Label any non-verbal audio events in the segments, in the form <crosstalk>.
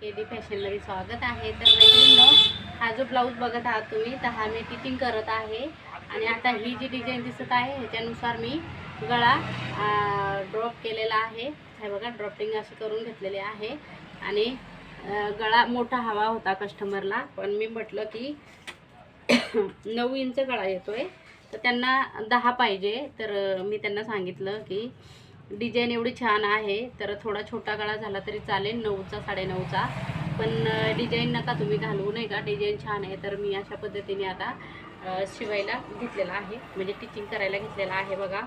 के D फॅशनमध्ये स्वागत आहे. तर मैत्रिणीनं हा जो ब्लाऊज बघत आहात तुम्ही तर हा मी टिचिंग करत आहे. आणि आता ही जी डिझाईन दिसत आहे ह्याच्यानुसार मी गळा ड्रॉप केलेला आहे. हे बघा ड्रॉपिंग अशी करून घेतलेली आहे. आणि गळा मोठा हवा होता कस्टमरला पण मी म्हटलं की <coughs> नऊ इंच गळा येतो आहे तर त्यांना दहा पाहिजे. तर मी त्यांना सांगितलं की डिझाईन एवढी छान आहे. तर थोडा छोटा गळा झाला तरी चालेल नऊचा साडेनऊचा. पण डिझाईन नका तुम्ही घालवू नाही का? डिझाईन छान आहे. तर मी अशा पद्धतीने आता शिवायला घेतलेला आहे. म्हणजे टिचिंग करायला घेतलेला आहे बघा.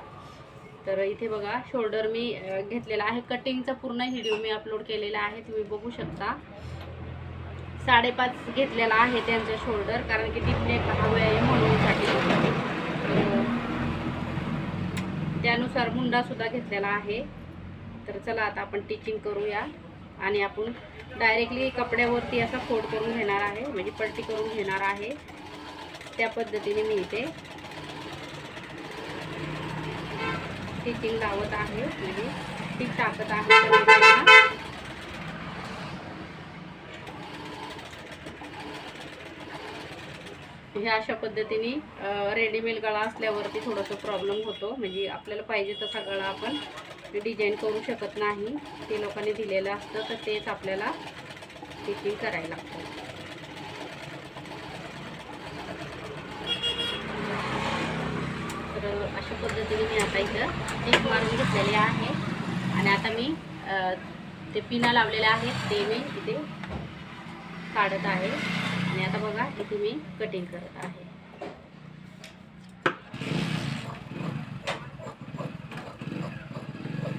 तर इथे बघा शोल्डर मी घेतलेला आहे. कटिंगचा पूर्ण व्हिडिओ मी अपलोड केलेला आहे. तुम्ही बघू शकता. साडेपाच घेतलेला आहे त्यांचा शोल्डर कारण की तिथले हवे आहे म्हणूनसाठी त्यानुसार मुंडासुद्धा घेतलेला आहे. तर चला आता आपण टिचिंग करूया. आणि आपण डायरेक्टली कपड्यावरती असा फोड करून घेणार आहे. म्हणजे पलटी करून घेणार आहे. त्या पद्धतीने मी इथे टिचिंग लावत आहे. म्हणजे टिक टाकत आहे. ह्या अशा पद्धतीने रेडीमेड गळा असल्यावरती थोडंसं प्रॉब्लेम होतो. म्हणजे आपल्याला पाहिजे तसा गळा आपण डिझाईन करू शकत नाही. ते लोकांनी दिलेलं असतं तर तेच आपल्याला स्टिचिंग करायला लागतं. तर अशा पद्धतीने मी आता इथं एक मारून घेतलेली आहे. आणि आता मी ते पिना लावलेल्या आहेत ते मी इथे काढत आहे. आणि आता बघा इथे मी कटिंग करत आहे.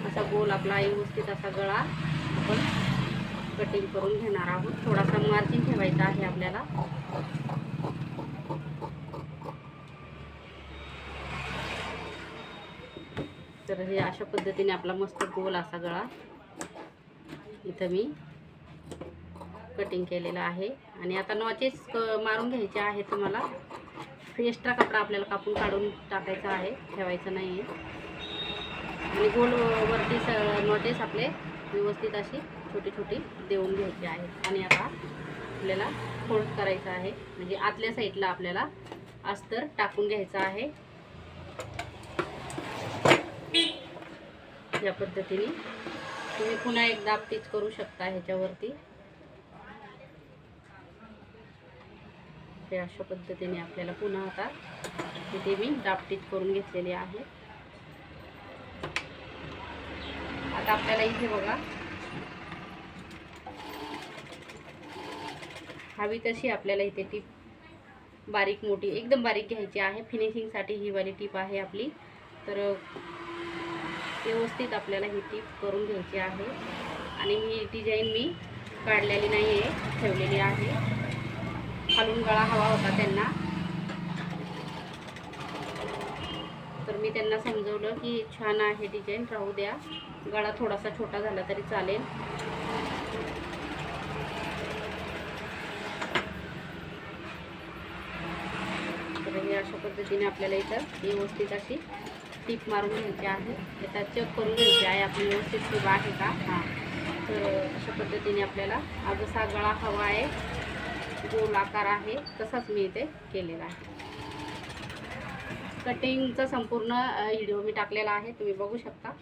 असा गोल आपला व्यवस्थित असा गळा आपण कटिंग करून घेणार आहोत. थोडासा मार्जिन ठेवायचा आहे आपल्याला. तर हे अशा पद्धतीने आपला मस्त गोल असा गळा इथं मी कटिंग केलेलं आहे. आणि आता नॉचेस क मारून घ्यायचे आहे तुम्हाला. एक्स्ट्रा कपडा आपल्याला कापून काढून टाकायचा आहे. ठेवायचं नाही आहे आणि गोलवरती स नॉचेस आपले व्यवस्थित अशी छोटी छोटी देऊन घ्यायची आहे आणि आता आपल्याला फोल्ड करायचं आहे. म्हणजे आतल्या साईडला आपल्याला अस्तर टाकून घ्यायचं आहे. या पद्धतीने तुम्ही पुन्हा एकदा स्टिच करू शकता ह्याच्यावरती. हे अशा पद्धतीने आपल्याला पुन्हा आता तिथे मी दापटीत करून घेतलेली आहे. आता आपल्याला इथे बघा. हवी तशी आपल्याला इथे टीप बारीक मोठी एकदम बारीक घ्यायची आहे. फिनिशिंगसाठी ही वाली टीप आहे आपली. तर व्यवस्थित आपल्याला ही टीप करून घ्यायची आहे. आणि ही डिझाईन मी काढलेली नाही आहे ठेवलेली आहे. खालून गळा हवा होता त्यांना. तर मी त्यांना समजवलं की छान आहे डिझाईन राहू द्या. गळा थोडासा छोटा झाला तरी चालेल. तर हे अशा पद्धतीने आपल्याला इथं व्यवस्थित अशी टीप मारून घ्यायची आहे. याचा चेक करून घ्यायची आहे आपण व्यवस्थित टीप आहे का? हां. तर अशा पद्धतीने आपल्याला हा जसा गळा हवा आहे. गोल आकार आहे तसाच मी इथे केलेला आहे. कटिंगचा संपूर्ण व्हिडिओ मी टाकलेला आहे तुम्ही बघू शकता.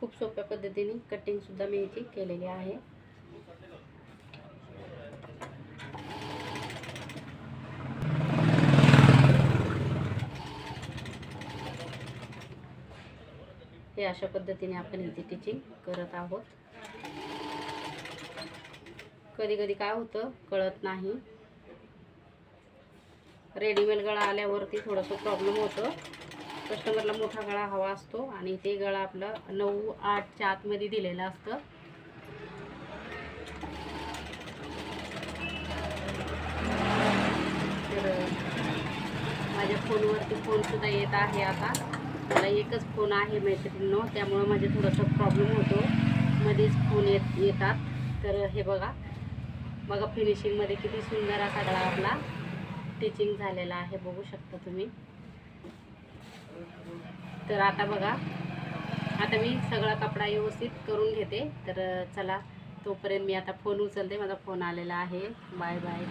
खूप सोप्या पद्धतीने कटिंगसुद्धा मी इथे केलेली आहे. हे अशा पद्धतीने आपण इथे टिचिंग करत आहोत. कधी कधी काय होतं कळत नाही. रेडीमेड गळा आल्यावरती थोडंसं प्रॉब्लेम होतं. कस्टमरला मोठा गळा हवा असतो आणि ते गळा आपलं नऊ आठच्या आतमध्ये दिलेलं असतं. तर माझ्या फोनवरती फोनसुद्धा येत आहे आता. मला एकच फोन आहे मैत्रिणीनं त्यामुळं माझे थोडंसं प्रॉब्लेम होतो. मध्येच फोन येत येतात. तर हे बघा. बघा फिनिशिंगमध्ये किती सुंदर असा गळा आपला टिचिंग झालेला आहे बघू शकता तुम्ही. तर आता बघा आता मी सगळा कपडा व्यवस्थित करून घेते. तर चला तोपर्यंत मी आता फोन उचलते. माझा फोन आलेला आहे. Bye bye